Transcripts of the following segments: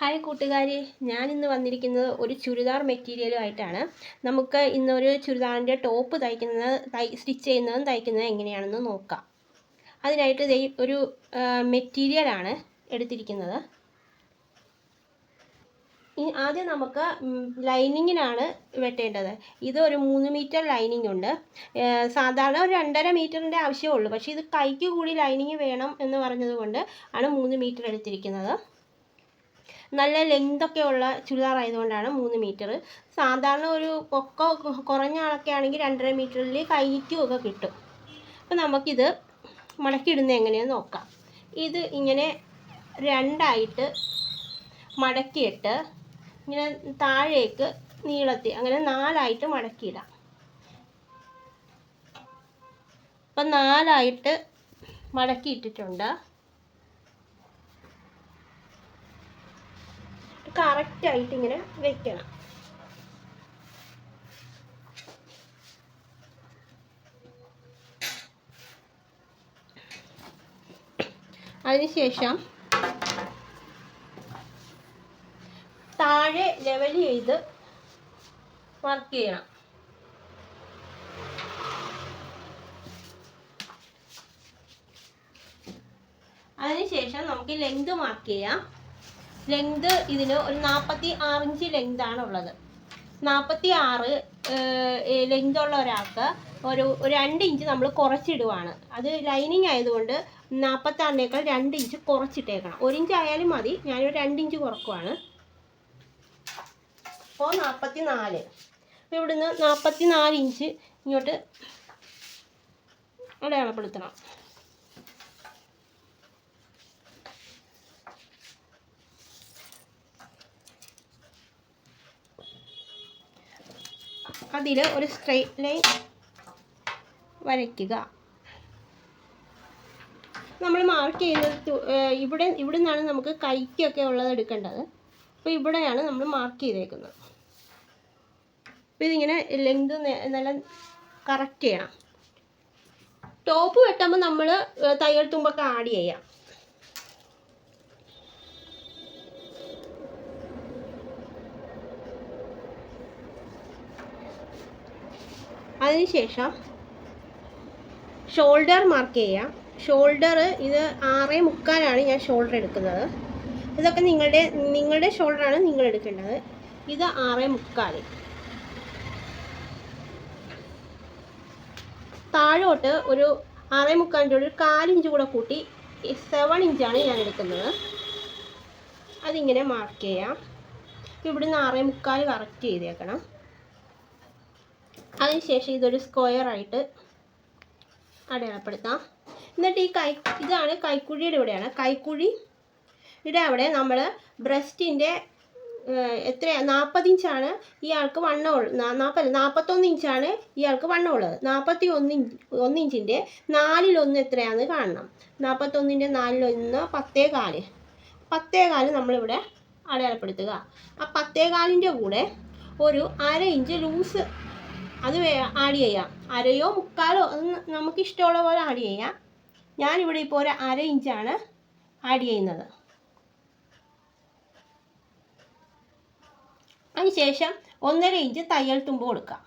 Hi കൂട്ടുകാരി. ഞാൻ ഇന്ന് വന്നിരിക്കുന്നത് ഒരു ചുരിദാർ മെറ്റീരിയലുമായിട്ടാണ് നമുക്ക് ഇന്നൊരു ചുരിദാറിന്റെ ടോപ്പ് തയ്ക്കുന്നത് തൈ സ്റ്റിച്ച് ചെയ്യുന്നതും തയ്ക്കുന്നതും എങ്ങനെയാണെന്ന് നോക്കാം. അതിനായിട്ട് ഒരു മെറ്റീരിയലാണ് എടുത്തിരിക്കുന്നത്. ആദ്യം നമുക്ക് ലൈനിങ്ങിനാണ് വെട്ടേണ്ടത്. ഇത് ഒരു മൂന്ന് മീറ്റർ ലൈനിങ് ഉണ്ട്. സാധാരണ ഒരു രണ്ടര മീറ്ററിന്റെ ആവശ്യമേ ഉള്ളൂ പക്ഷേ ഇത് കൈക്ക് കൂടി ലൈനിങ് വേണം എന്ന് പറഞ്ഞതുകൊണ്ട് ആണ് മൂന്ന് മീറ്റർ എടുത്തിരിക്കുന്നത്. നല്ല ലെങ്ത് ഒക്കെ ഉള്ള ചുരിദാർ ആയതുകൊണ്ടാണ് മൂന്ന് മീറ്റർ സാധാരണ ഒരു പൊക്ക കുറഞ്ഞ ആളൊക്കെ ആണെങ്കിൽ രണ്ടര മീറ്ററിൽ കൈക്കും ഒക്കെ കിട്ടും. അപ്പോൾ നമുക്കിത് മടക്കിയിടുന്നത് എങ്ങനെയാണെന്ന് നോക്കാം. ഇത് ഇങ്ങനെ രണ്ടായിട്ട് മടക്കിയിട്ട് ഇങ്ങനെ താഴേക്ക് നീളത്തിൽ അങ്ങനെ നാലായിട്ട് മടക്കിയിടാം. അപ്പം നാലായിട്ട് മടക്കിയിട്ടിട്ടുണ്ട്. കറക്റ്റായിട്ട് ഇങ്ങനെ വെക്കണം. അതിനുശേഷം താഴെ ലെവൽ ചെയ്ത് വർക്ക് ചെയ്യണം. അതിനുശേഷം നമുക്ക് ലെങ്ത് മാർക്ക് ചെയ്യാം. ലെങ്ത് ഇതിന് ഒരു നാൽപ്പത്തി ആറ് ഇഞ്ച് ലെങ്ത് ആണ് ഉള്ളത് നാൽപ്പത്തി ആറ് ലെങ്ത് ഉള്ള ഒരാൾക്ക് ഒരു ഒരു രണ്ട് ഇഞ്ച് നമ്മൾ കുറച്ചിടുവാണ്. അത് ലൈനിങ് ആയതുകൊണ്ട് നാൽപ്പത്താറിനേക്കാൾ രണ്ട് ഇഞ്ച് കുറച്ചിട്ടേക്കണം. ഒരു ഇഞ്ച് ആയാലും മതി. ഞാനൊരു രണ്ട് ഇഞ്ച് കുറക്കുവാണ്. അപ്പോൾ നാൽപ്പത്തി നാല് അപ്പോൾ ഇവിടുന്ന് നാൽപ്പത്തി നാല് ഇഞ്ച് ഇങ്ങോട്ട് അടയാളപ്പെടുത്തണം. അതിൽ ഒരു സ്ട്രെയിറ്റ് ലൈൻ വരയ്ക്കുക. നമ്മൾ മാർക്ക് ചെയ്യുന്നത് ഇവിടെ ഇവിടെ നിന്നാണ് നമുക്ക് കൈക്കൊക്കെ ഉള്ളത് എടുക്കേണ്ടത്. അപ്പോൾ ഇവിടെയാണ് നമ്മൾ മാർക്ക് ചെയ്തേക്കുന്നത്. അപ്പോൾ ഇതിങ്ങനെ ലെങ്ത് നല്ല കറക്റ്റ് ചെയ്യണം. ടോപ്പ് വെട്ടുമ്പോൾ നമ്മൾ തയ്യൽ തുമ്പൊക്കെ ആഡ് ചെയ്യാം. അതിനുശേഷം ഷോൾഡർ മാർക്ക് ചെയ്യാം ഷോൾഡർ ഇത് ആറേ മുക്കാലാണ് ഞാൻ ഷോൾഡർ എടുക്കുന്നത്. ഇതൊക്കെ നിങ്ങളുടെ നിങ്ങളുടെ ഷോൾഡറാണ് നിങ്ങൾ എടുക്കേണ്ടത്. ഇത് ആറേ മുക്കാൽ താഴോട്ട് ഒരു ആറേ മുക്കാലിന്റെ ഒരു കാലിഞ്ച് കൂടെ കൂട്ടി സെവൻ ഇഞ്ചാണ് ഞാൻ എടുക്കുന്നത്. അതിങ്ങനെ മാർക്ക് ചെയ്യാം ഇവിടുന്ന് ആറേ മുക്കാൽ കറക്റ്റ് ചെയ്തേക്കണം. അതിനുശേഷം ഇതൊരു സ്ക്വയർ ആയിട്ട് അടയാളപ്പെടുത്താം. എന്നിട്ട് ഈ കൈ ഇതാണ് കൈക്കുഴിയുടെ ഇവിടെയാണ്. കൈക്കുഴി ഇവിടെ അവിടെ നമ്മൾ ബ്രസ്റ്റിന്റെ എത്ര നാൽപ്പത് ഇഞ്ചാണ് ഇയാൾക്ക് വണ്ണം ഉള്ളത് നാൽപ്പത് നാൽപ്പത്തൊന്ന് ഇഞ്ചാണ് ഇയാൾക്ക് വണ്ണം ഉള്ളത്. നാൽപ്പത്തി ഒന്ന് ഇഞ്ച് ഒന്ന് ഇഞ്ചിന്റെ നാലിലൊന്ന് എത്രയാണെന്ന് കാണണം. നാൽപ്പത്തൊന്നിന്റെ നാലിലൊന്ന് പത്തേ കാൽ. പത്തേ കാൽ നമ്മളിവിടെ അടയാളപ്പെടുത്തുക. ആ പത്തേ കാലിന്റെ കൂടെ ഒരു അര ഇഞ്ച് ലൂസ് അത് ആഡ് ചെയ്യാം. അരയോ മുക്കാലോ അത് നമുക്ക് ഇഷ്ടമുള്ള പോലെ ആഡ് ചെയ്യാം. ഞാനിവിടെ ഇപ്പോൾ ഒരു അര ഇഞ്ചാണ് ആഡ് ചെയ്യുന്നത്. അതിനുശേഷം ഒന്നര ഇഞ്ച് തയ്യൽ തുമ്പ് കൊടുക്കാം.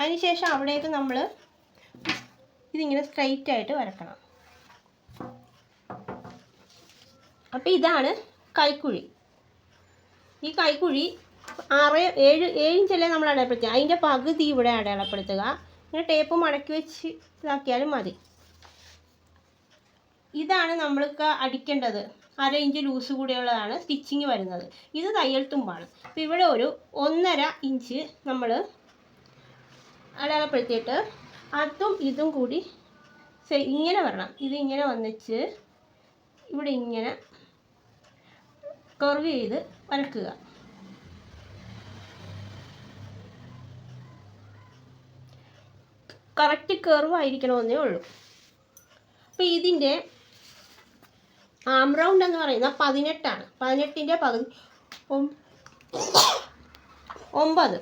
അതിനുശേഷം അവിടേക്ക് നമ്മൾ ഇതിങ്ങനെ സ്ട്രൈറ്റ് ആയിട്ട് വരക്കണം. അപ്പോൾ ഇതാണ് കൈക്കുഴി. ഈ കൈക്കുഴി ആറ് ഏഴ് ഏഴ് ഇഞ്ചല്ലേ നമ്മൾ അടയാളപ്പെടുത്തുക അതിന്റെ പകുതി ഇവിടെ അടയാളപ്പെടുത്തുക. ഇങ്ങനെ ടേപ്പ് മടക്കി വെച്ച് ഇതാക്കിയാലും മതി. ഇതാണ് നമ്മൾക്ക് അടിക്കേണ്ടത്. അര ഇഞ്ച് ലൂസ് കൂടിയുള്ളതാണ് സ്റ്റിച്ചിങ് വരുന്നത്. ഇത് തയ്യൽ തുമ്പാണ്. അപ്പോൾ ഇവിടെ ഒരു ഒന്നര ഇഞ്ച് നമ്മൾ അടയാളപ്പെടുത്തിയിട്ട് അതും ഇതും കൂടി ഇങ്ങനെ വരണം. ഇത് ഇങ്ങനെ വന്നിച്ച് ഇവിടെ ഇങ്ങനെ കർവ് ചെയ്ത് വരക്കുക. കറക്റ്റ് കർവ് ആയിരിക്കണമെന്നേ ഉള്ളൂ. അപ്പോൾ ഇതിന്റെ ആം റൗണ്ട് എന്ന് പറയുന്ന പതിനെട്ടാണ്. പതിനെട്ടിന്റെ പകുതി ഒം- ഒമ്പത്.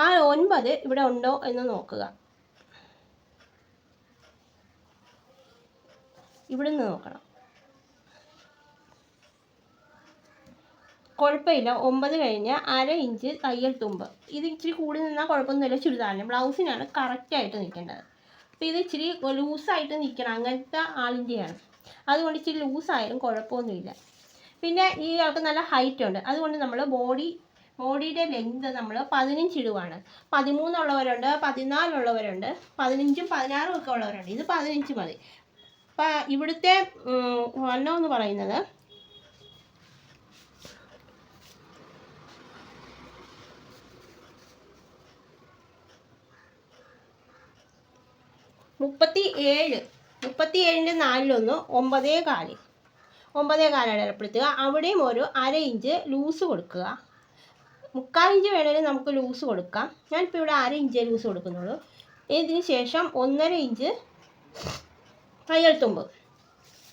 ആ ഒൻപത് ഇവിടെ ഉണ്ടോ എന്ന് നോക്കുക. ഇവിടെ നിന്ന് നോക്കണം. കുഴപ്പമില്ല. ഒമ്പത് കഴിഞ്ഞ് അര ഇഞ്ച് തയ്യൽ തുമ്പ്. ഇത് ഇച്ചിരി കൂടി നിന്നാൽ കുഴപ്പമൊന്നുമില്ല. ചുരിദാറിന്. ബ്ലൗസിനാണ് കറക്റ്റായിട്ട് നിൽക്കേണ്ടത്. അപ്പോൾ ഇത് ഇച്ചിരി ലൂസായിട്ട് നിൽക്കണം. അങ്ങനത്തെ ആളിന്റെയാണ്. അതുകൊണ്ട് ഇച്ചിരി ലൂസായാലും കുഴപ്പമൊന്നുമില്ല. പിന്നെ ഈ ആൾക്ക് നല്ല ഹൈറ്റ് ഉണ്ട്. അതുകൊണ്ട് നമ്മൾ ബോഡി ബോഡിയുടെ ലെങ്ത് നമ്മൾ പതിനഞ്ച് ഇടുവാണ്. പതിമൂന്നുള്ളവരുണ്ട് പതിനാലുള്ളവരുണ്ട് പതിനഞ്ചും പതിനാറും ഒക്കെ ഉള്ളവരുണ്ട്. ഇത് പതിനഞ്ച് മതി. അപ്പം ഇവിടുത്തെ വണ്ണം എന്ന് പറയുന്നത് മുപ്പത്തി ഏഴ് മുപ്പത്തി ഏഴിന്റെ നാലിലൊന്ന് ഒമ്പതേ കാൽ. ഒമ്പതേ കാൽ അടയാളപ്പെടുത്തുക. അവിടെയും ഒരു അര ഇഞ്ച് ലൂസ് കൊടുക്കുക. മുക്കാൽ ഇഞ്ച് വേണമെങ്കിൽ നമുക്ക് ലൂസ് കൊടുക്കാം. ഞാനിപ്പോൾ ഇവിടെ അര ഇഞ്ച് ലൂസ് കൊടുക്കുന്നുള്ളൂ. ഇതിന് ശേഷം ഒന്നര ഇഞ്ച് തയ്യൽ തുമ്പ്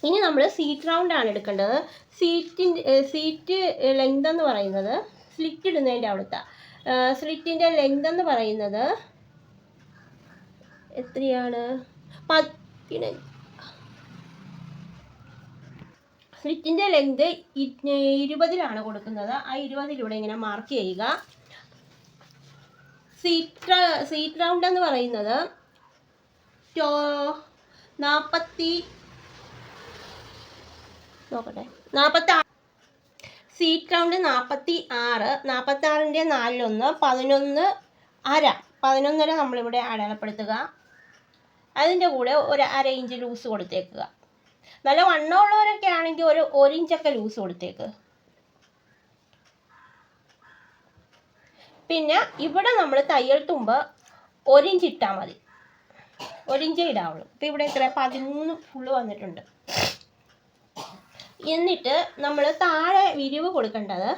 ഇനി നമ്മൾ സീറ്റ് റൗണ്ട് ആണ് എടുക്കേണ്ടത്. സീറ്റിന്റെ സീറ്റ് ലെങ്ത് എന്ന് പറയുന്നത് സ്ലിറ്റ് ഇടുന്നതിന്റെ അവിടുത്തെ സ്ലിറ്റിന്റെ ലെങ്ത് എന്ന് പറയുന്നത് എത്രയാണ്? പത്തിന് സ്ലിറ്റിന്റെ ലെങ്ത് ഇരുപതിലാണ് കൊടുക്കുന്നത്. ആ ഇരുപതിലൂടെ ഇങ്ങനെ മാർക്ക് ചെയ്യുക. സീറ്റ് സീറ്റ് റൗണ്ട് എന്ന് പറയുന്നത് ടോ നാൽപ്പത്തി നോക്കട്ടെ. നാൽപ്പത്തി സീറ്റ് റൗണ്ട് നാൽപ്പത്തി ആറ് നാൽപ്പത്തി ആറിന്റെ നാലിലൊന്ന് പതിനൊന്ന് അര. പതിനൊന്നര നമ്മളിവിടെ അടയാളപ്പെടുത്തുക. അതിന്റെ കൂടെ ഒരു അര ഇഞ്ച് ലൂസ് കൊടുത്തേക്കുക. നല്ല വണ്ണമുള്ളവരൊക്കെ ആണെങ്കിൽ ഒരു ഒരു ഇഞ്ചൊക്കെ ലൂസ് കൊടുത്തേക്ക്. പിന്നെ ഇവിടെ നമ്മൾ തയ്യൽ തുമ്പ് ഒരിഞ്ച് ഇട്ടാൽ മതി. ഒരിഞ്ചേ ഇടാവുള്ളൂ. ഇപ്പം ഇവിടെ എത്ര? പതിമൂന്ന് ഫുള്ള് വന്നിട്ടുണ്ട്. എന്നിട്ട് നമ്മൾ താഴെ വിരിവ് കൊടുക്കേണ്ടത്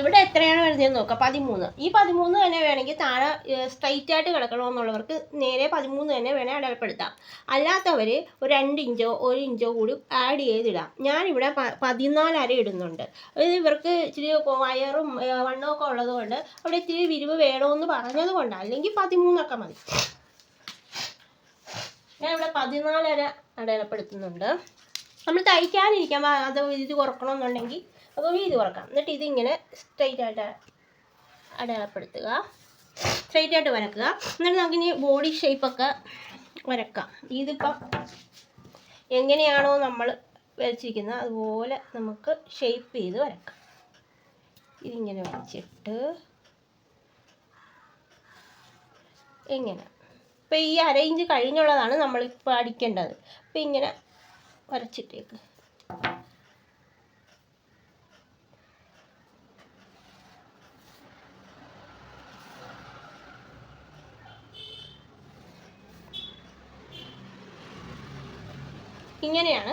ഇവിടെ എത്രയാണ് വരുന്നതെന്ന് നോക്കാം. പതിമൂന്ന്. ഈ പതിമൂന്ന് തന്നെ വേണമെങ്കിൽ താഴെ സ്ട്രൈറ്റ് ആയിട്ട് കിടക്കണമെന്നുള്ളവർക്ക് നേരെ പതിമൂന്ന് തന്നെ വേണേൽ അടയാളപ്പെടുത്താം. അല്ലാത്തവർ ഒരു രണ്ട് ഇഞ്ചോ ഒരു ഇഞ്ചോ കൂടി ആഡ് ചെയ്തിടാം. ഞാനിവിടെ പതിനാല് അര ഇടുന്നുണ്ട്. ഇത് ഇവർക്ക് ഇച്ചിരി വയറും വണ്ണമൊക്കെ ഉള്ളത് കൊണ്ട് അവിടെ ഇച്ചിരി വിരിവ് വേണമെന്ന് പറഞ്ഞത് കൊണ്ടാണ് അല്ലെങ്കിൽ പതിമൂന്നൊക്കെ മതി. ഞാൻ ഇവിടെ പതിനാലര അടയാളപ്പെടുത്തുന്നുണ്ട്. നമ്മൾ തയ്ക്കാനിരിക്കാൻ അത് ഇത് കുറക്കണമെന്നുണ്ടെങ്കിൽ അപ്പോൾ വീതി കുറക്കാം എന്നിട്ട് ഇതിങ്ങനെ സ്ട്രെയിറ്റ് ആയിട്ട് അടയാളപ്പെടുത്തുക. സ്ട്രെയിറ്റ് ആയിട്ട് വരക്കുക. എന്നിട്ട് നമുക്കിനി ബോഡി ഷേപ്പൊക്കെ വരക്കാം. ഇതിപ്പം എങ്ങനെയാണോ നമ്മൾ വരച്ചിരിക്കുന്നത് അതുപോലെ നമുക്ക് ഷേപ്പ് ചെയ്ത് വരക്കാം. ഇതിങ്ങനെ വരച്ചിട്ട് ഇങ്ങനെ. ഇപ്പം ഈ അര ഇഞ്ച് കഴിഞ്ഞുള്ളതാണ് നമ്മളിപ്പോൾ അടിക്കേണ്ടത്. അപ്പം ഇങ്ങനെ വരച്ചിട്ടേക്ക് ഇങ്ങനെയാണ്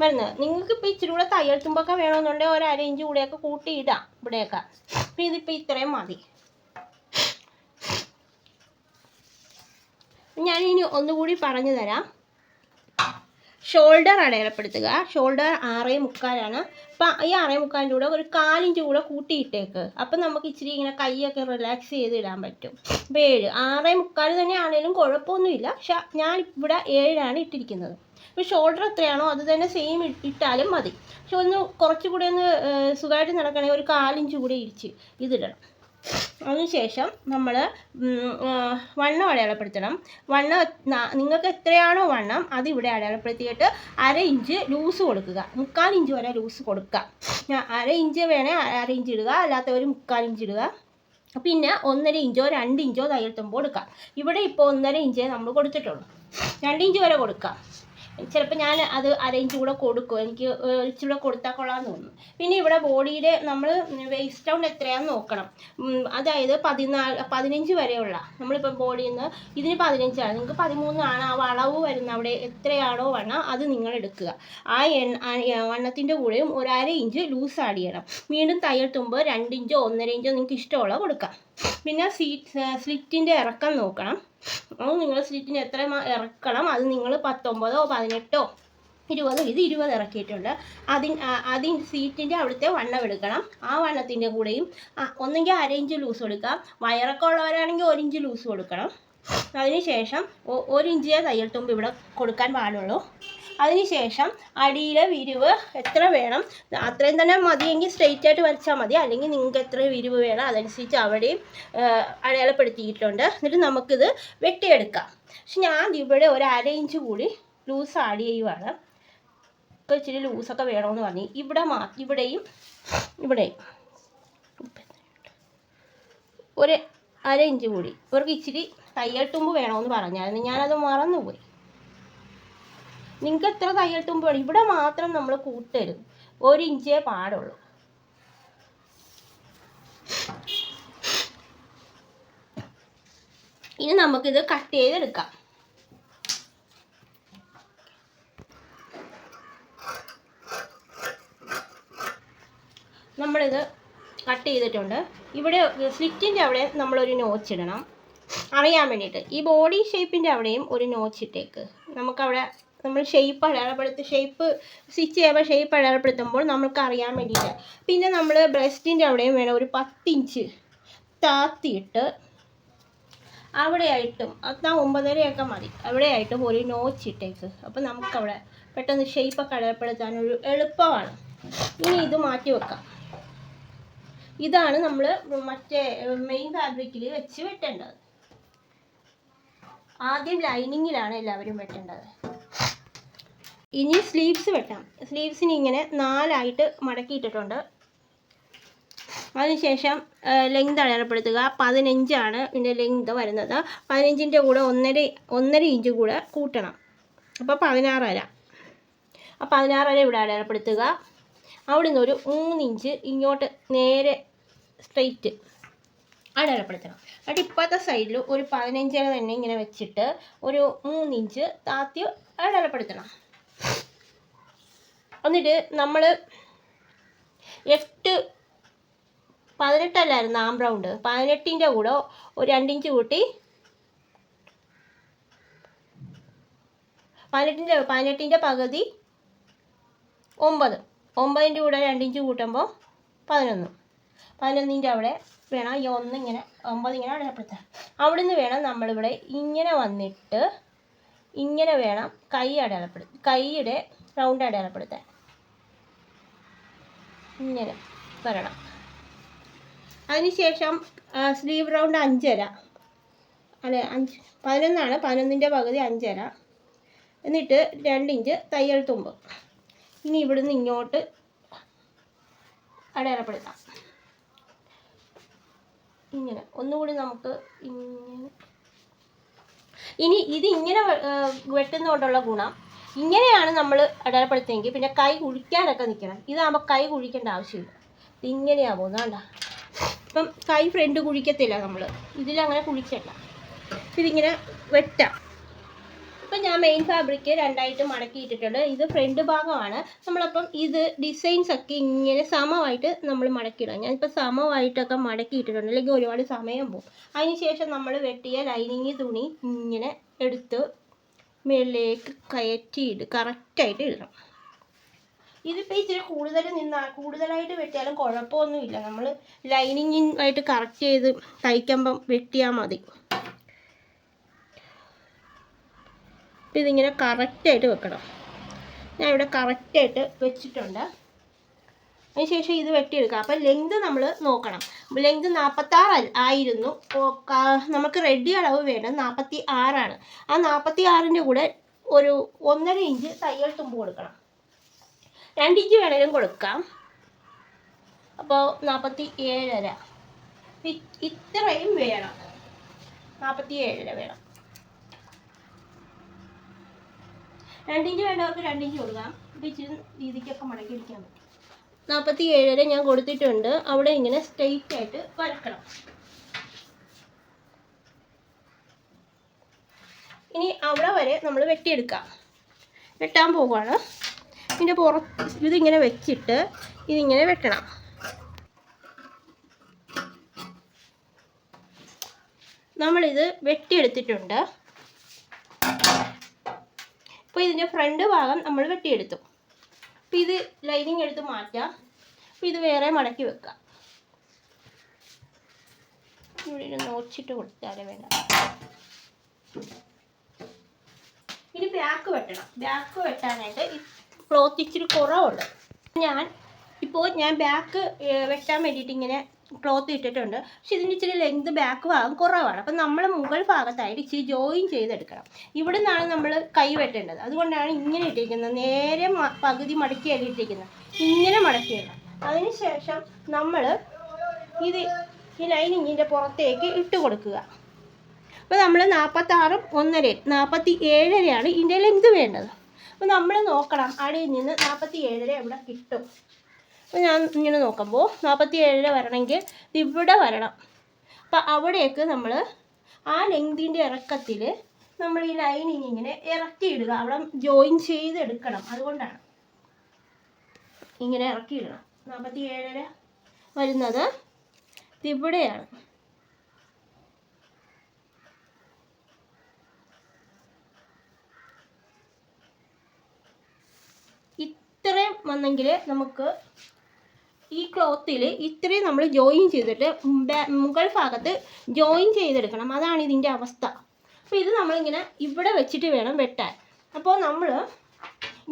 വരുന്നത്. നിങ്ങൾക്ക് ഇപ്പോൾ ഇച്ചിരി കൂടെ തയ്യൽ തുമ്പൊക്കെ വേണമെന്നുണ്ടെങ്കിൽ ഒരു അര ഇഞ്ച് കൂടെയൊക്കെ കൂട്ടി ഇടാം ഇവിടെയൊക്കെ. അപ്പം ഇതിപ്പോൾ ഇത്രയും മതി. ഞാനിനി ഒന്നുകൂടി പറഞ്ഞു തരാം. ഷോൾഡർ അടയാളപ്പെടുത്തുക. ഷോൾഡർ ആറേ മുക്കാലാണ്. അപ്പം ഈ ആറേ മുക്കാലിന്റെ കൂടെ ഒരു കാലിന്റെ കൂടെ കൂട്ടിയിട്ടേക്ക്. അപ്പം നമുക്ക് ഇച്ചിരി ഇങ്ങനെ കൈയൊക്കെ റിലാക്സ് ചെയ്ത് ഇടാൻ പറ്റും. അപ്പം ഏഴ്. ആറേ മുക്കാൽ തന്നെ ആണെങ്കിലും കുഴപ്പമൊന്നുമില്ല. പക്ഷെ ഞാൻ ഇവിടെ ഏഴാണ് ഇട്ടിരിക്കുന്നത്. ഇപ്പോൾ ഷോൾഡർ എത്രയാണോ അത് തന്നെ സെയിം ഇട്ടാലും മതി. പക്ഷെ ഒന്ന് കുറച്ചുകൂടി ഒന്ന് സുഖമായിട്ട് നടക്കണമെങ്കിൽ ഒരു കാലിഞ്ച് കൂടി ഇടിച്ച് ഇതിടണം. അതിനുശേഷം നമ്മൾ വണ്ണം അടയാളപ്പെടുത്തണം. വണ്ണം നിങ്ങൾക്ക് എത്രയാണോ വണ്ണം അതിവിടെ അടയാളപ്പെടുത്തിയിട്ട് അര ഇഞ്ച് ലൂസ് കൊടുക്കുക. മുക്കാൽ ഇഞ്ച് വരെ ലൂസ് കൊടുക്കുക. അര ഇഞ്ച് വേണേൽ അര ഇഞ്ച് ഇടുക. അല്ലാത്തവർ മുക്കാൽ ഇഞ്ച് ഇടുക. പിന്നെ ഒന്നര ഇഞ്ചോ രണ്ട് ഇഞ്ചോ തയ്യൽ തുമ്പോൾ കൊടുക്കാം ഇവിടെ ഇപ്പോൾ ഒന്നര ഇഞ്ചേ നമ്മൾ കൊടുത്തിട്ടുള്ളൂ. രണ്ട് ഇഞ്ച് വരെ കൊടുക്കാം ചിലപ്പോൾ ഞാൻ അത് അര ഇഞ്ച് കൂടെ കൊടുക്കും. എനിക്ക് ഇച്ചിരി കൂടെ കൊടുത്താൽ കൊള്ളാമെന്ന് തോന്നുന്നു. പിന്നെ ഇവിടെ ബോഡിയുടെ നമ്മൾ വേസ്റ്റ് ഔണ്ട് എത്രയാണെന്ന് നോക്കണം. അതായത് പതിനാല് പതിനഞ്ച് വരെയുള്ള നമ്മളിപ്പോൾ ബോഡിയിൽ നിന്ന് ഇതിന് പതിനഞ്ചാണ്. നിങ്ങൾക്ക് പതിമൂന്നാണ് ആ വളവ് വരുന്ന അവിടെ എത്രയാണോ വണ്ണം അത് നിങ്ങൾ എടുക്കുക. ആ എണ്ണ വണ്ണത്തിന്റെ കൂടെയും ഒരര ഇഞ്ച് ലൂസ് ആഡ് ചെയ്യണം. വീണ്ടും തയ്യൽ തുമ്പ് രണ്ട് ഇഞ്ചോ ഒന്നര ഇഞ്ചോ നിങ്ങൾക്ക് ഇഷ്ടമുള്ള കൊടുക്കാം. പിന്നെ സീറ്റ് സ്ലിറ്റിന്റെ ഇറക്കം നോക്കണം. അത് നിങ്ങൾ സ്ലിറ്റിന് എത്ര ഇറക്കണം? അത് നിങ്ങൾ പത്തൊമ്പതോ പതിനെട്ടോ ഇരുപതോ ഇത് ഇരുപത് ഇറക്കിയിട്ടുണ്ട്. അതിന് അതിന് സീറ്റിന്റെ അവിടുത്തെ വണ്ണം എടുക്കണം. ആ വണ്ണത്തിന്റെ കൂടെയും ഒന്നെങ്കിൽ അര ഇഞ്ച് ലൂസ് കൊടുക്കാം വയറൊക്കെ ഉള്ളവരാണെങ്കിൽ ഒരു ഇഞ്ച് ലൂസ് കൊടുക്കണം. അതിനുശേഷം ശേഷം ഒരു ഇഞ്ചിയെ തയ്യൽ തുമ്പ് ഇവിടെ കൊടുക്കാൻ പാടുള്ളൂ. അതിനുശേഷം അടിയിലെ വിരിവ് എത്ര വേണം? അത്രയും തന്നെ മതിയെങ്കിൽ സ്ട്രെയിറ്റ് ആയിട്ട് വരച്ചാൽ മതി. അല്ലെങ്കിൽ നിങ്ങൾക്ക് എത്ര വിരിവ് വേണം അതനുസരിച്ച് അവിടെയും അടയാളപ്പെടുത്തിയിട്ടുണ്ട്. എന്നിട്ട് നമുക്കിത് വെട്ടിയെടുക്കാം. പക്ഷെ ഞാൻ ഇവിടെ ഒരു അര ഇഞ്ച് കൂടി ലൂസ് ആഡ് ചെയ്യുവാണ്. ഇപ്പൊ ഇച്ചിരി ലൂസൊക്കെ വേണമെന്ന് പറഞ്ഞു. ഇവിടെ മാ ഇവിടെയും ഇവിടെയും. ഒരു അര ഇഞ്ച് കൂടി. ഇവർക്ക് ഇച്ചിരി തയ്യൽ തുമ്പ് വേണമെന്ന് പറഞ്ഞായിരുന്നു. ഞാനത് മറന്നുപോയി. നിങ്ങൾക്ക് എത്ര തയ്യൽ ഇവിടെ മാത്രം നമ്മൾ കൂട്ടരുത്. ഒരു ഇഞ്ചേ പാടുള്ളൂ. ഇനി നമുക്കിത് കട്ട് ചെയ്തെടുക്കാം. നമ്മളിത് കട്ട് ചെയ്തിട്ടുണ്ട്. ഇവിടെ സ്ലിറ്റിന്റെ അവിടെ നമ്മളൊരു നോച്ച് ഇടണം. അറിയാൻ വേണ്ടിയിട്ട്. ഈ ബോഡി ഷേപ്പിന്റെ അവിടെയും ഒരു നോച്ച് ഇട്ടേക്ക്. നമുക്കവിടെ നമ്മൾ ഷേപ്പ് അടയാളപ്പെടുത്തി ഷേപ്പ് സ്റ്റിച്ച് ചെയ്യുമ്പോൾ ഷേപ്പ് അടയാളപ്പെടുത്തുമ്പോൾ നമുക്ക് അറിയാൻ വേണ്ടിയിട്ട്. പിന്നെ നമ്മൾ ബ്രസ്റ്റിന്റെ അവിടെയും വേണം ഒരു പത്തിഞ്ച് താത്തിയിട്ട് അവിടെയായിട്ടും ആ ഒമ്പതരയൊക്കെ മതി. അവിടെയായിട്ടും ഒരു നോച്ച് ഇട്ടേക്ക്. അപ്പം നമുക്കവിടെ പെട്ടെന്ന് ഷേപ്പൊക്കെ അടയാളപ്പെടുത്താൻ ഒരു എളുപ്പമാണ്. ഇനി ഇത് മാറ്റി വെക്കാം. ഇതാണ് നമ്മൾ മറ്റേ മെയിൻ ഫാബ്രിക്കിൽ വെച്ച് വെട്ടേണ്ടത്. ആദ്യം ലൈനിങ്ങിലാണ് എല്ലാവരും വെട്ടേണ്ടത്. ഇനി സ്ലീവ്സ് വെട്ടാം സ്ലീവ്സിന് ഇങ്ങനെ നാലായിട്ട് മടക്കിയിട്ടിട്ടുണ്ട്. അതിനുശേഷം ലെങ്ത് അടയാളപ്പെടുത്തുക. പതിനഞ്ചാണ് ഇതിന്റെ ലെങ്ത് വരുന്നത്. പതിനഞ്ചിന്റെ കൂടെ ഒന്നര ഒന്നര ഇഞ്ച് കൂടെ കൂട്ടണം. അപ്പോൾ പതിനാറര ആ പതിനാറര ഇവിടെ അടയാളപ്പെടുത്തുക. അവിടെ നിന്ന് ഒരു മൂന്നിഞ്ച് ഇങ്ങോട്ട് നേരെ സ്ട്രെയിറ്റ് അടയാളപ്പെടുത്തണം. എന്നിട്ട് ഇപ്പോഴത്തെ സൈഡിൽ ഒരു പതിനഞ്ചര തന്നെ ഇങ്ങനെ വെച്ചിട്ട് ഒരു മൂന്നിഞ്ച് താത്തി അടയാളപ്പെടുത്തണം. എന്നിട്ട് നമ്മൾ എട്ട് പതിനെട്ടല്ലായിരുന്നു ആം റൗണ്ട്. പതിനെട്ടിന്റെ കൂടെ ഒരു രണ്ടിഞ്ച് കൂട്ടി പതിനെട്ടിന്റെ പതിനെട്ടിന്റെ പകുതി ഒമ്പത്. ഒമ്പതിന്റെ കൂടെ രണ്ടിഞ്ച് കൂട്ടുമ്പോൾ പതിനൊന്ന്. പതിനൊന്നിന്റെ അവിടെ വേണം ഈ ഒന്ന് ഇങ്ങനെ ഒമ്പത് ഇങ്ങനെ അടയാളപ്പെടുത്താൻ. അവിടെ നിന്ന് വേണം നമ്മളിവിടെ ഇങ്ങനെ വന്നിട്ട് ഇങ്ങനെ വേണം കൈ അടയാളപ്പെടുത്ത കൈയുടെ റൗണ്ട് അടയാളപ്പെടുത്താൻ. ഇങ്ങനെ വരണം. അതിനുശേഷം സ്ലീവ് റൗണ്ട് അഞ്ചര. അല്ലെ അഞ്ച് പതിനൊന്നാണ്. പതിനൊന്നിന്റെ പകുതി അഞ്ചര. എന്നിട്ട് രണ്ടിഞ്ച് തയ്യൽ തുമ്പ്. ഇനി ഇവിടുന്ന് ഇങ്ങോട്ട് അടയാളപ്പെടുത്താം. ഇങ്ങനെ. ഒന്നുകൂടി നമുക്ക് ഇങ്ങനെ. ഇനി ഇതിങ്ങനെ വെട്ടുന്നതുകൊണ്ടുള്ള ഗുണം ഇങ്ങനെയാണ് നമ്മൾ അടയാളപ്പെടുത്തിയെങ്കിൽ പിന്നെ കൈ കുഴിക്കാനൊക്കെ നിൽക്കണം ഇതാകുമ്പോൾ കൈ കുഴിക്കേണ്ട ആവശ്യമില്ല. ഇതിങ്ങനെയാണ് പോകുന്നതാണ്ട ഇപ്പം കൈ ഫ്രണ്ട് കുഴിക്കത്തില്ല നമ്മൾ ഇതിലങ്ങനെ കുഴിക്കണ്ട. ഇതിങ്ങനെ വെട്ടാം. ഇപ്പം ഞാൻ മെയിൻ ഫാബ്രിക് രണ്ടായിട്ട് മടക്കിയിട്ടിട്ടുണ്ട്. ഇത് ഫ്രണ്ട് ഭാഗമാണ്. നമ്മളപ്പം ഇത് ഡിസൈൻസ് ഒക്കെ ഇങ്ങനെ സമമായിട്ട് നമ്മൾ മടക്കിയിടാം. ഞാനിപ്പോൾ സമമായിട്ടൊക്കെ മടക്കിയിട്ടിട്ടുണ്ട്. അല്ലെങ്കിൽ ഒരുപാട് സമയം പോകും. അതിനുശേഷം നമ്മൾ വെട്ടിയ ലൈനിങ് തുണി ഇങ്ങനെ എടുത്ത് മുകളിലേക്ക് കയറ്റിയിട്ട് കറക്റ്റായിട്ട് ഇടണം ഇതിപ്പോൾ ഇച്ചിരി കൂടുതൽ നിന്നാ കൂടുതലായിട്ട് വെട്ടിയാലും കുഴപ്പമൊന്നുമില്ല. നമ്മൾ ലൈനിങ് ആയിട്ട് കറക്റ്റ് ചെയ്ത് തയ്ക്കുമ്പം വെട്ടിയാൽ മതി. അപ്പോൾ ഇതിങ്ങനെ കറക്റ്റായിട്ട് വെക്കണം. ഞാൻ ഇവിടെ കറക്റ്റായിട്ട് വെച്ചിട്ടുണ്ട്. അതിനുശേഷം ഇത് വെട്ടിയെടുക്കാം. അപ്പം ലെങ്ത് നമ്മൾ നോക്കണം. ലെങ്ത് നാൽപ്പത്താറ് ആയിരുന്നു. ഓ, കാ- നമുക്ക് റെഡി അളവ് വേണം നാൽപ്പത്തി ആറാണ് ആ നാൽപ്പത്തി ആറിന്റെ കൂടെ ഒരു ഒന്നര ഇഞ്ച് തയ്യൽ തുമ്പ് കൊടുക്കണം. രണ്ട് ഇഞ്ച് വേണേലും കൊടുക്കാം. അപ്പോൾ നാൽപ്പത്തി ഏഴര ഇത്രയും വേണം. നാൽപ്പത്തി ഏഴര വേണം. രണ്ടിഞ്ച് വേണ്ടവർക്ക് രണ്ടിഞ്ച് കൊടുക്കാം. ഇപ്പം ഇച്ചിരി രീതിക്കൊക്കെ മടക്കി അടിക്കാൻ പറ്റും. നാൽപ്പത്തി ഏഴര ഞാൻ കൊടുത്തിട്ടുണ്ട്. അവിടെ ഇങ്ങനെ സ്ട്രെയിറ്റ് ആയിട്ട് വരക്കണം. ഇനി അവിടെ വരെ നമ്മൾ വെട്ടിയെടുക്കാം. വെട്ടാൻ പോവുകയാണ് ഇതിന്റെ പുറത്ത് ഇതിങ്ങനെ വെച്ചിട്ട് ഇതിങ്ങനെ വെട്ടണം. നമ്മളിത് വെട്ടിയെടുത്തിട്ടുണ്ട്. അപ്പോൾ ഇതിന്റെ ഫ്രണ്ട് ഭാഗം നമ്മൾ വെട്ടിയെടുത്തു. അപ്പോൾ ഇത് ലൈനിങ് എടുത്ത് മാറ്റാം. അപ്പോൾ ഇത് വേറെ മടക്കി വെക്കാം. ഇവിടെ ഒരു നോച്ചിട്ട് കൊടുത്താലേ വേണ്ട. ഇനി ബാക്ക് വെട്ടണം. ബാക്ക് വെട്ടാനായിട്ട് ക്ലോത്ത് ഇച്ചിരി കുറവുണ്ട്. ഞാൻ ഇപ്പോൾ ഞാൻ ബാക്ക് വെട്ടാൻ വേണ്ടിയിട്ട് ഇങ്ങനെ ക്ലോത്ത് ഇട്ടിട്ടുണ്ട്. പക്ഷെ ഇതിന്റെ ഇച്ചിരി ലെങ്ത് ബാക്ക് ഭാഗം കുറവാണ്. അപ്പം നമ്മൾ മുകൾ ഭാഗത്തായിട്ട് ഇച്ചിരി ജോയിൻ ചെയ്തെടുക്കണം. ഇവിടെ നിന്നാണ് നമ്മൾ കൈ വെട്ടേണ്ടത്. അതുകൊണ്ടാണ് ഇങ്ങനെ ഇട്ടിരിക്കുന്നത്. നേരെ പകുതി മടക്കിയാണ് ഇട്ടിരിക്കുന്നത്. ഇങ്ങനെ മടക്കിയിടണം അതിന് ശേഷം നമ്മൾ ഇത് ഈ ലൈനിങ്ങിന്റെ പുറത്തേക്ക് ഇട്ട് കൊടുക്കുക. അപ്പോൾ നമ്മൾ നാൽപ്പത്താറും ഒന്നര നാൽപ്പത്തി ഏഴരയാണ് ഇതിന്റെ ലെങ്ത് വേണ്ടത്. അപ്പോൾ നമ്മൾ നോക്കണം അടിയിൽ നിന്ന് നാൽപ്പത്തി ഏഴര എവിടെ കിട്ടും. അപ്പോൾ ഞാൻ ഇങ്ങനെ നോക്കുമ്പോൾ നാൽപ്പത്തി ഏഴര വരണമെങ്കിൽ ഇവിടെ വരണം. അപ്പോൾ അവിടേക്ക് നമ്മൾ ആ ലെങ്തിന്റെ ഇറക്കത്തിൽ നമ്മൾ ഈ ലൈനിങ് ഇങ്ങനെ ഇറക്കിയിടുക. അവിടെ ജോയിൻ ചെയ്തെടുക്കണം. അതുകൊണ്ടാണ് ഇങ്ങനെ ഇറക്കിയിടണം. നാൽപ്പത്തി ഏഴര വരുന്നത് ഇവിടെയാണ്. ഇത്രയും വന്നെങ്കിൽ നമുക്ക് ഈ ക്ലോത്തിൽ ഇത്രയും നമ്മൾ ജോയിൻ ചെയ്തിട്ട് മുകൾ ഭാഗത്ത് ജോയിൻ ചെയ്തെടുക്കണം. അതാണ് ഇതിന്റെ അവസ്ഥ. അപ്പോൾ ഇത് നമ്മളിങ്ങനെ ഇവിടെ വെച്ചിട്ട് വേണം വെട്ടാൻ. അപ്പോൾ നമ്മൾ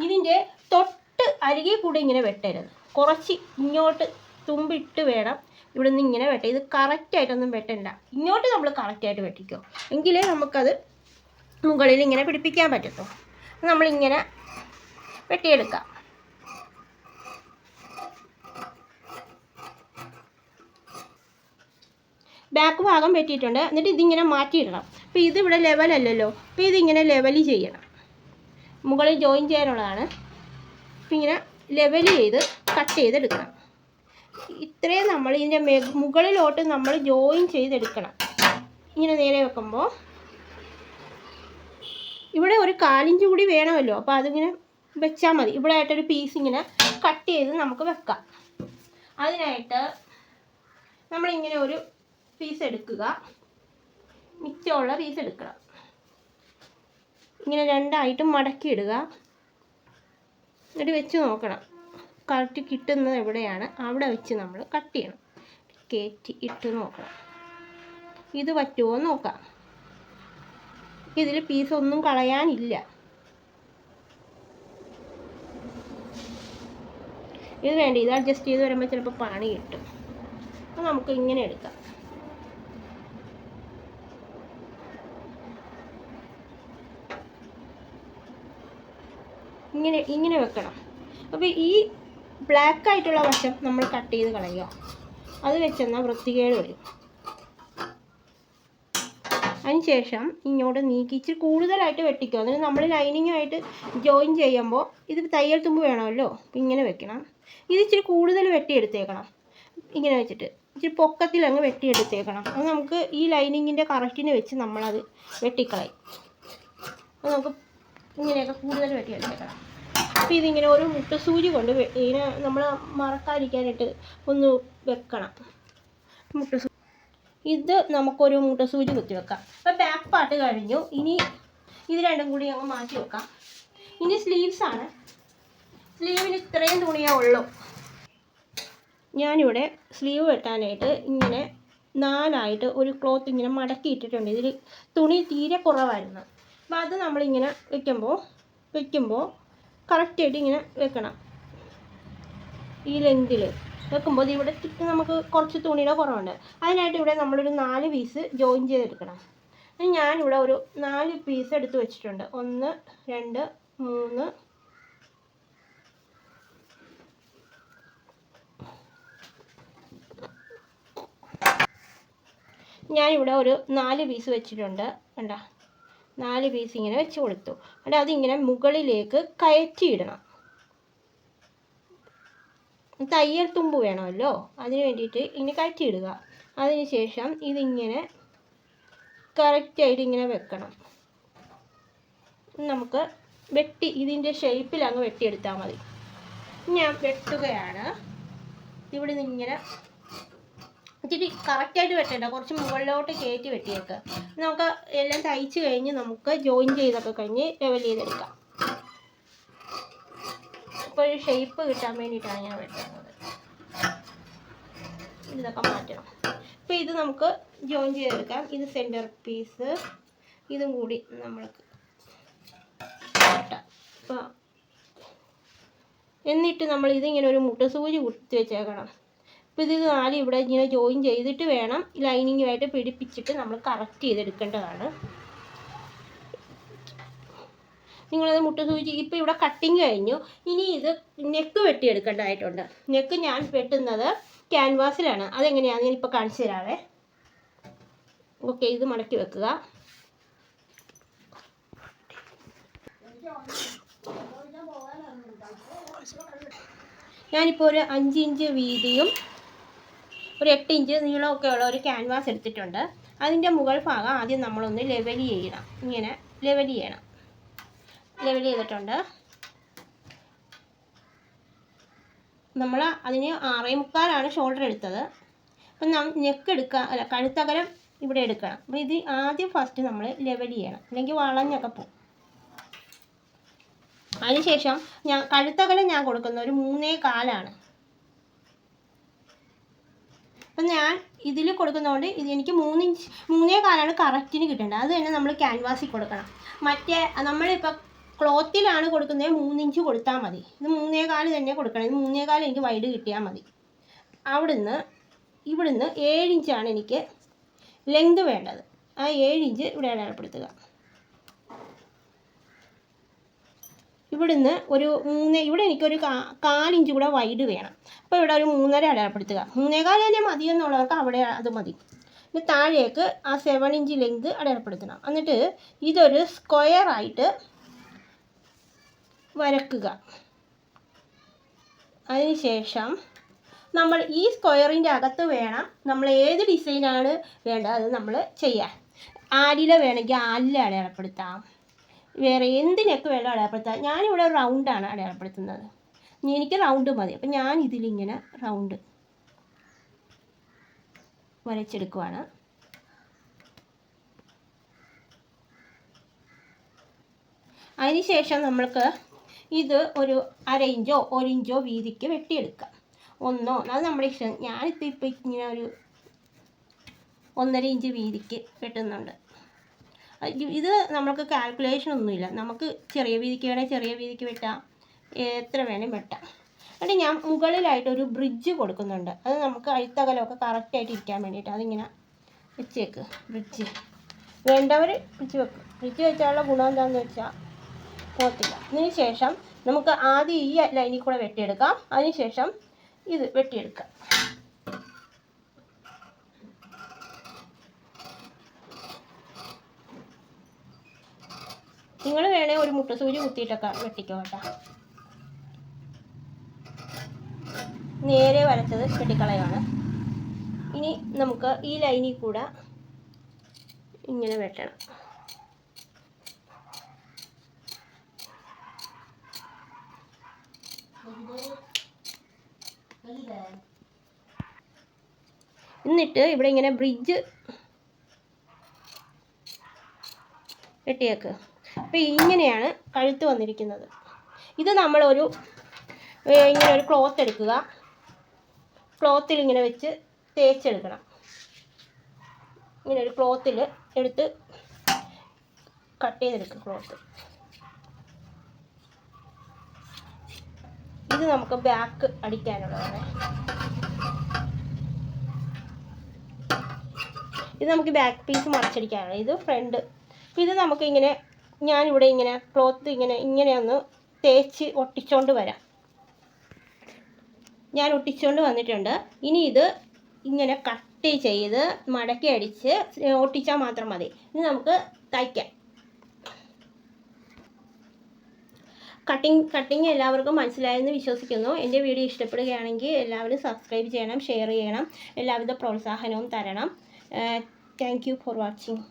ഇതിന്റെ തൊട്ട് അരികെ കൂടെ ഇങ്ങനെ വെട്ടരുത്. കുറച്ച് ഇങ്ങോട്ട് തുമ്പിട്ട് വേണം ഇവിടെ നിന്ന് ഇങ്ങനെ വെട്ട ഇത് കറക്റ്റായിട്ടൊന്നും വെട്ടണ്ട. ഇങ്ങോട്ട് നമ്മൾ കറക്റ്റായിട്ട് വെട്ടിക്കോ. എങ്കിലേ നമുക്കത് മുകളിൽ ഇങ്ങനെ പിടിപ്പിക്കാൻ പറ്റത്തുള്ളൂ. നമ്മളിങ്ങനെ വെട്ടിയെടുക്കാം. ബാക്ക് ഭാഗം വെട്ടിയിട്ടുണ്ട്. എന്നിട്ട് ഇതിങ്ങനെ മാറ്റിയിടണം. അപ്പോൾ ഇതിവിടെ ലെവലല്ലല്ലോ അപ്പോൾ ഇതിങ്ങനെ ലെവൽ ചെയ്യണം. മുകളിൽ ജോയിൻ ചെയ്യാനുള്ളതാണ്. അപ്പം ഇങ്ങനെ ലെവൽ ചെയ്ത് കട്ട് ചെയ്തെടുക്കണം. ഇത്രയും നമ്മൾ ഇതിന്റെ മെ മുകളിലോട്ട് നമ്മൾ ജോയിൻ ചെയ്തെടുക്കണം. ഇങ്ങനെ നേരെ വെക്കുമ്പോൾ ഇവിടെ ഒരു കാലിഞ്ച് കൂടി വേണമല്ലോ. അപ്പോൾ അതിങ്ങനെ വെച്ചാൽ മതി. ഇവിടെ ആയിട്ടൊരു പീസ് ഇങ്ങനെ കട്ട് ചെയ്ത് നമുക്ക് വെക്കാം. അതിനായിട്ട് നമ്മളിങ്ങനെ ഒരു പീസ് എടുക്കുക. മിച്ചമുള്ള പീസ് എടുക്കണം. ഇങ്ങനെ രണ്ടായിട്ട് മടക്കി ഇടുക എന്നിട്ട് വെച്ച് നോക്കണം. കറക്റ്റ് കിട്ടുന്നത് എവിടെയാണ്? അവിടെ വെച്ച് നമ്മൾ കട്ട് ചെയ്യണം. കയറ്റി ഇട്ട് നോക്കണം. ഇത് പറ്റുമോ നോക്കാം. ഇതിൽ പീസ് ഒന്നും കളയാനില്ല. ഇത് വേണ്ട? ഇത് അഡ്ജസ്റ്റ് ചെയ്ത് വരുമ്പോൾ ചിലപ്പോൾ പണി കിട്ടും. അപ്പോൾ നമുക്ക് ഇങ്ങനെ എടുക്കാം. ഇങ്ങനെ ഇങ്ങനെ വെക്കണം. അപ്പോൾ ഈ ബ്ലാക്ക് ആയിട്ടുള്ള വശം നമ്മൾ കട്ട് ചെയ്ത് കളയുക. അത് വെച്ചെന്നാൽ വൃത്തികേട് വരും. അതിനുശേഷം ഇങ്ങോട്ട് നീക്കി ഇച്ചിരി കൂടുതലായിട്ട് വെട്ടിക്കുക. അതിന് നമ്മൾ ലൈനിങ്ങായിട്ട് ജോയിൻ ചെയ്യുമ്പോൾ ഇത് തയ്യൽ തുമ്പ് വേണമല്ലോ. അപ്പം ഇങ്ങനെ വെക്കണം. ഇത് ഇച്ചിരി കൂടുതൽ വെട്ടിയെടുത്തേക്കണം. ഇങ്ങനെ വെച്ചിട്ട് ഇച്ചിരി പൊക്കത്തിൽ അങ്ങ് വെട്ടിയെടുത്തേക്കണം. അത് നമുക്ക് ഈ ലൈനിങ്ങിന്റെ കറക്റ്റിന് വെച്ച് നമ്മളത് വെട്ടിക്കളയും. അപ്പോൾ നമുക്ക് ഇങ്ങനെയൊക്കെ കൂടുതൽ വെട്ടിയെടുത്തേക്കണം. അപ്പോൾ ഇതിങ്ങനെ ഒരു മുട്ട മുട്ടസൂചി കൊണ്ട് ഇങ്ങനെ നമ്മൾ മറക്കാതിരിക്കാനായിട്ട് ഒന്ന് വെക്കണം. മുട്ട മുട്ടസൂ ഇത് നമുക്കൊരു മുട്ടസൂചി കുത്തി വെക്കാം. അപ്പോൾ ബാക്ക് പാർട്ട് കഴിഞ്ഞു. ഇനി ഇത് രണ്ടും കൂടി അങ്ങ് മാറ്റി വെക്കാം. ഇനി സ്ലീവ്സ് ആണ്. സ്ലീവിന് ഇത്രയും തുണിയാ ഉള്ളൂ. ഞാനിവിടെ സ്ലീവ് വെട്ടാനായിട്ട് ഇങ്ങനെ നാലായിട്ട് ഒരു ക്ലോത്ത് ഇങ്ങനെ മടക്കി ഇട്ടിട്ടുണ്ട്. ഇതിൽ തുണി തീരെ കുറവായിരുന്നു. അപ്പോൾ അത് നമ്മളിങ്ങനെ വെക്കുമ്പോൾ വെക്കുമ്പോൾ കറക്റ്റായിട്ട് ഇങ്ങനെ വെക്കണം. ഈ ലെങ്തിൽ വെക്കുമ്പോൾ ഇവിടെ ചുറ്റും നമുക്ക് കുറച്ച് തുണിയുടെ കുറവുണ്ട്. അതിനായിട്ട് ഇവിടെ നമ്മളൊരു നാല് പീസ് ജോയിൻ ചെയ്തെടുക്കണം. ഞാനിവിടെ ഒരു നാല് പീസ് എടുത്ത് വെച്ചിട്ടുണ്ട്. ഒന്ന് രണ്ട് മൂന്ന്. ഞാനിവിടെ ഒരു നാല് പീസ് വെച്ചിട്ടുണ്ട്. കണ്ട? നാല് പീസ് ഇങ്ങനെ വെച്ച് കൊടുത്തു. എന്നിട്ട് അതിങ്ങനെ മുകളിലേക്ക് കയറ്റിയിടണം. തയ്യൽ തുമ്പ് വേണമല്ലോ? അതിന് വേണ്ടിയിട്ട് ഇങ്ങനെ കയറ്റിയിടുക. അതിന് ശേഷം ഇതിങ്ങനെ കറക്റ്റായിട്ട് ഇങ്ങനെ വെക്കണം. നമുക്ക് വെട്ടി ഇതിന്റെ ഷേപ്പിൽ അങ്ങ് വെട്ടിയെടുത്താൽ മതി. ഞാൻ വെട്ടുകയാണ്. ഇവിടെ നിന്ന് ഇങ്ങനെ ഇച്ചിരി കറക്റ്റായിട്ട് വെട്ടണ്ട. കുറച്ച് മുകളിലോട്ട് കയറ്റി വെട്ടിയേക്കുക നമുക്ക് എല്ലാം തയ്ച്ച് കഴിഞ്ഞ് നമുക്ക് ജോയിൻ ചെയ്തൊക്കെ കഴിഞ്ഞ് ലെവൽ ചെയ്തെടുക്കാം. ഇപ്പോൾ ഒരു ഷേപ്പ് കിട്ടാൻ വേണ്ടിയിട്ടാണ് ഞാൻ വെട്ടുന്നത്. ഇതൊക്കെ മാറ്റണം. ഇപ്പോൾ ഇത് നമുക്ക് ജോയിൻ ചെയ്തെടുക്കാം. ഇത് സെന്റർ പീസ് ഇതും കൂടി നമ്മൾക്ക് അപ്പോൾ എന്നിട്ട് നമ്മൾ ഇതിങ്ങനെ ഒരു മുട്ടസൂചി കുത്തി വെച്ചേക്കണം. അപ്പോൾ ഇത് നാല് ഇവിടെ ഇങ്ങനെ ജോയിൻ ചെയ്തിട്ട് വേണം ലൈനിങ്ങുമായിട്ട് പിടിപ്പിച്ചിട്ട് നമ്മൾ കറക്റ്റ് ചെയ്തെടുക്കേണ്ടതാണ്. നിങ്ങളത് മുട്ടസൂചി ഇപ്പോൾ ഇവിടെ കട്ടിങ് കഴിഞ്ഞു. ഇനി ഇത് നെക്ക് വെട്ടിയെടുക്കേണ്ടതായിട്ടുണ്ട്. നെക്ക് ഞാൻ വെട്ടുന്നത് ക്യാൻവാസിലാണ് അതെങ്ങനെയാണെന്ന് ഞാനിപ്പോൾ കാണിച്ചു തരാവേ. ഓക്കെ ഇത് മടക്കി വെക്കുക. ഞാനിപ്പോൾ ഒരു അഞ്ച് ഇഞ്ച് വീതിയും ഒരു എട്ട് ഇഞ്ച് നീളമൊക്കെ ഉള്ള ഒരു ക്യാൻവാസ് എടുത്തിട്ടുണ്ട്. അതിന്റെ മുകൾ ഭാഗം ആദ്യം നമ്മളൊന്ന് ലെവൽ ചെയ്യണം. ഇങ്ങനെ ലെവൽ ചെയ്യണം. ലെവൽ ചെയ്തിട്ടുണ്ട്. നമ്മൾ അതിന് ആറേ മുക്കാലാണ് ഷോൾഡർ എടുത്തത്. അപ്പം നെക്ക് എടുക്കുക അല്ല കഴുത്തകലം ഇവിടെ എടുക്കണം. അപ്പോൾ ഇത് ആദ്യം ഫസ്റ്റ് നമ്മൾ ലെവൽ ചെയ്യണം. അല്ലെങ്കിൽ വളഞ്ഞൊക്കെ പോകും അതിനുശേഷം ഞാൻ കഴുത്തകലം ഞാൻ കൊടുക്കുന്ന ഒരു മൂന്നേ കാലാണ്. അപ്പം ഞാൻ ഇതിൽ കൊടുക്കുന്നതുകൊണ്ട് ഇത് എനിക്ക് മൂന്ന് ഇഞ്ച് മൂന്നേ കാലാണ് കറക്റ്റിന് കിട്ടേണ്ടത്. അത് തന്നെ നമ്മൾ ക്യാൻവാസിൽ കൊടുക്കണം. മറ്റേ നമ്മളിപ്പോൾ ക്ലോത്തിലാണ് കൊടുക്കുന്നത് മൂന്ന് ഇഞ്ച് കൊടുത്താൽ മതി. ഇത് മൂന്നേ കാൽ തന്നെ കൊടുക്കണം. ഇത് മൂന്നേ കാൽ എനിക്ക് വൈഡ് കിട്ടിയാൽ മതി. അവിടുന്ന് ഇവിടുന്ന് ഏഴിഞ്ചാണ് എനിക്ക് ലെങ്ത് വേണ്ടത്. ആ ഏഴിഞ്ച് ഇവിടെ അടയാളപ്പെടുത്തുക. ഇവിടുന്ന് ഒരു മൂന്ന് ഇവിടെ എനിക്കൊരു കാ കാലിഞ്ച് കൂടെ വൈഡ് വേണം. അപ്പോൾ ഇവിടെ ഒരു മൂന്നര അടയാളപ്പെടുത്തുക. മൂന്നേകാൽ തന്നെ മതി എന്നുള്ളവർക്ക് അവിടെ അത് മതി. ഇനി താഴേക്ക് ആ സെവൻ ഇഞ്ച് ലെങ്ത് അടയാളപ്പെടുത്തണം. എന്നിട്ട് ഇതൊരു സ്ക്വയർ ആയിട്ട് വരക്കുക. അതിനുശേഷം നമ്മൾ ഈ സ്ക്വയറിന്റെ അകത്ത് വേണം നമ്മൾ ഏത് ഡിസൈനാണ് വേണ്ടത് അത് നമ്മൾ ചെയ്യാം ആലില വേണമെങ്കിൽ ആലില അടയാളപ്പെടുത്താം. വേറെ എന്തിനൊക്കെ വേണം അടയാളപ്പെടുത്താം. ഞാനിവിടെ റൗണ്ടാണ് അടയാളപ്പെടുത്തുന്നത്. എനിക്ക് റൗണ്ട് മതി. അപ്പം ഞാൻ ഇതിലിങ്ങനെ റൗണ്ട് വരച്ചെടുക്കുവാണ്. അതിനുശേഷം നമ്മൾക്ക് ഇത് ഒരു അര ഇഞ്ചോ ഒരു ഇഞ്ചോ വീതിക്ക് വെട്ടിയെടുക്കാം. ഒന്നോ അത് നമ്മുടെ ഇഷ്ടം. ഞാനിപ്പോൾ ഇപ്പോൾ ഇങ്ങനെ ഒരു ഒന്നര ഇഞ്ച് വീതിക്ക് വെട്ടുന്നുണ്ട്. ഇത് നമുക്ക് കാൽക്കുലേഷൻ ഒന്നുമില്ല. നമുക്ക് ചെറിയ വീതിക്ക് വേണേൽ ചെറിയ വീതിക്ക് വെട്ടാം. എത്ര വേണേൽ വെട്ടാം. എന്നിട്ട് ഞാൻ മുകളിലായിട്ട് ഒരു ബ്രിഡ്ജ് കൊടുക്കുന്നുണ്ട്. അത് നമുക്ക് അഴുത്തകലമൊക്കെ കറക്റ്റായിട്ട് ഇരിക്കാൻ വേണ്ടിയിട്ട് അതിങ്ങനെ വെച്ചേക്ക്. ബ്രിഡ്ജ് വേണ്ടവർ ബ്രിഡ്ജ് വെക്കും. ബ്രിഡ്ജ് വെച്ചാലുള്ള ഗുണം എന്താണെന്ന് വെച്ചാൽ പോത്തില്ല അതിന് ശേഷം നമുക്ക് ആദ്യം ഈ ലൈനിൽ കൂടെ വെട്ടിയെടുക്കാം. അതിനുശേഷം ഇത് വെട്ടിയെടുക്കാം. നിങ്ങൾ വേണേ ഒരു മുട്ട സൂചി കുത്തിയിട്ടൊക്കെ വെട്ടിക്കോ കേട്ടോ നേരെ വരച്ചത് വെട്ടിക്കളയാണ്. ഇനി നമുക്ക് ഈ ലൈനിൽ കൂടെ ഇങ്ങനെ വെട്ടണം. എന്നിട്ട് ഇവിടെ ഇങ്ങനെ ബ്രിഡ്ജ് വെട്ടിയേക്ക്. അപ്പോൾ ഇങ്ങനെയാണ് കഴുത്ത് വന്നിരിക്കുന്നത്. ഇത് നമ്മളൊരു ഇങ്ങനെ ഒരു ക്ലോത്ത് എടുക്കുക. ക്ലോത്തിൽ ഇങ്ങനെ വെച്ച് തേച്ചെടുക്കണം. ഇങ്ങനെ ഒരു ക്ലോത്തിൽ എടുത്ത് കട്ട് ചെയ്തെടുക്കും ക്ലോത്ത്. ഇത് നമുക്ക് ബാക്ക് അടിക്കാനുള്ളതാണ്. ഇത് നമുക്ക് ബാക്ക് പീസ് മറിച്ചടിക്കാനുള്ളത് ഇത് ഫ്രണ്ട് ഇത് നമുക്ക് ഇങ്ങനെ ഞാനിവിടെ ഇങ്ങനെ ക്ലോത്ത് ഇങ്ങനെ ഇങ്ങനെ ഒന്ന് തേച്ച് ഒട്ടിച്ചോണ്ട് വരാം. ഞാൻ ഒട്ടിച്ചുകൊണ്ട് വന്നിട്ടുണ്ട്. ഇനി ഇത് ഇങ്ങനെ കട്ട് ചെയ്ത് മടക്കി അടിച്ച് ഒട്ടിച്ചാൽ മാത്രം മതി. ഇനി നമുക്ക് തയ്ക്കാം. കട്ടിങ് കട്ടിങ് എല്ലാവർക്കും മനസ്സിലായെന്ന് വിശ്വസിക്കുന്നു. എന്റെ വീഡിയോ ഇഷ്ടപ്പെടുകയാണെങ്കിൽ എല്ലാവരും സബ്സ്ക്രൈബ് ചെയ്യണം ഷെയർ ചെയ്യണം. എല്ലാവിധ പ്രോത്സാഹനവും തരണം. Thank for watching.